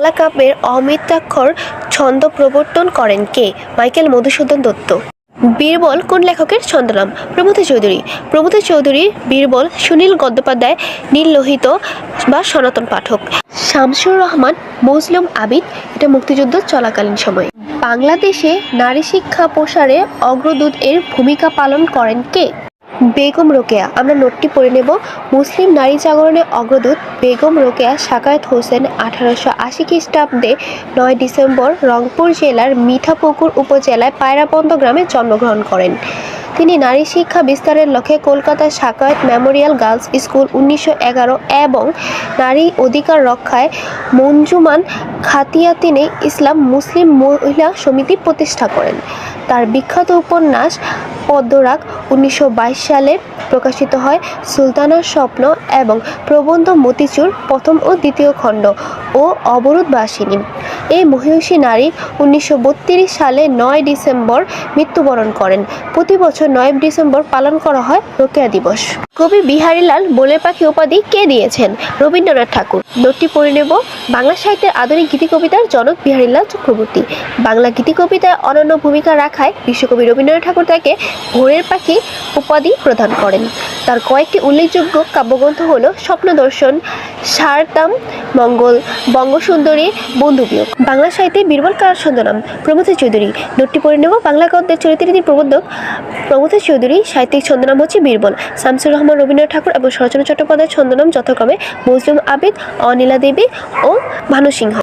বাংলা কাব্যের অমিতাক্ষর ছন্দ প্রবর্তন করেন কে? মাইকেল মধুসূদন দত্ত। বীরবল কোন লেখকের ছন্দনাম? প্রমথ চৌধুরী। প্রমথ চৌধুরী বীরবল সুনীল গদ্যোপাধ্যায় নীল লোহিত বা সনাতন পাঠক। শামসুর রহমান, মজলুম আবিদ, এটা মুক্তিযুদ্ধ চলাকালীন সময়ে। বাংলাদেশে নারী শিক্ষা প্রসারে অগ্রদূত এর ভূমিকা পালন করেন কে? বেগম রোকেয়া। আমরা নোটটি পড়ে নেব। মুসলিম নারী জাগরণে অগ্রদূত বেগম রোকেয়া সাকায়েত হোসেন আঠারোশো আশি খ্রিস্টাব্দে নয় ডিসেম্বর রংপুর জেলার মিঠাপুকুর উপজেলায় পায়রাবন্দ গ্রামে জন্মগ্রহণ করেন। তিনি নারী শিক্ষা বিস্তারের লক্ষ্যে কলকাতার সাকায়েত মেমোরিয়াল গার্লস স্কুল উনিশশো এগারো এবং নারী অধিকার রক্ষায় মঞ্জুমান খাতিয়াতিনে ইসলাম মুসলিম মহিলা সমিতি প্রতিষ্ঠা করেন। তার বিখ্যাত উপন্যাস পদ্মরাগ উনিশশো বাইশ সালে প্রকাশিত হয় সুলতানার স্বপ্ন এবং প্রবন্ধ মতিচুর প্রথম ও দ্বিতীয় খণ্ড ও অবরোধবাসিনী। এই মহিষী নারী উনিশশো বত্রিশ সালে নয় ডিসেম্বর মৃত্যুবরণ করেন। প্রতি বছর নয় ডিসেম্বর পালন করা হয় রোকেয়া দিবস। কবি বিহারীলাল বলে পাখি উপাধি কে দিয়েছেন? রবীন্দ্রনাথ ঠাকুর। নোটটি পড়ে নেব বাংলা সাহিত্যের আধুনিক গীতি কবিতার জনক বিহারীলাল চক্রবর্তী। বাংলা গীতি কবিতায় অনন্য ভূমিকা রাখায় বিশ্বকবি রবীন্দ্রনাথ ঠাকুর তাকে ভোরের পাখি উপাধি প্রদান করেন। তার কয়েকটি উল্লেখযোগ্য কাব্যগ্রন্থ হল স্বপ্নদর্শন সারতাম মঙ্গল, বঙ্গসুন্দরী বন্ধুবিয়োগ বাংলা সাহিত্যে বীরবল কার ছন্দনাম? প্রমথ চৌধুরী। নোটটি পড়ে নেব বাংলা গদ্যের চরিত্রনীতির প্রবন্ধক প্রমথ চৌধুরী। সাহিত্যিক ছন্দনাম হচ্ছে বীরবল। শামসুর রহমান, রবীন্দ্রনাথ ঠাকুর এবং শরৎচন্দ্র চট্টোপাধ্যায়ের ছন্দনাম যথাক্রমে মজলুম আবিদ, অনিলা দেবী ও ভানু সিংহ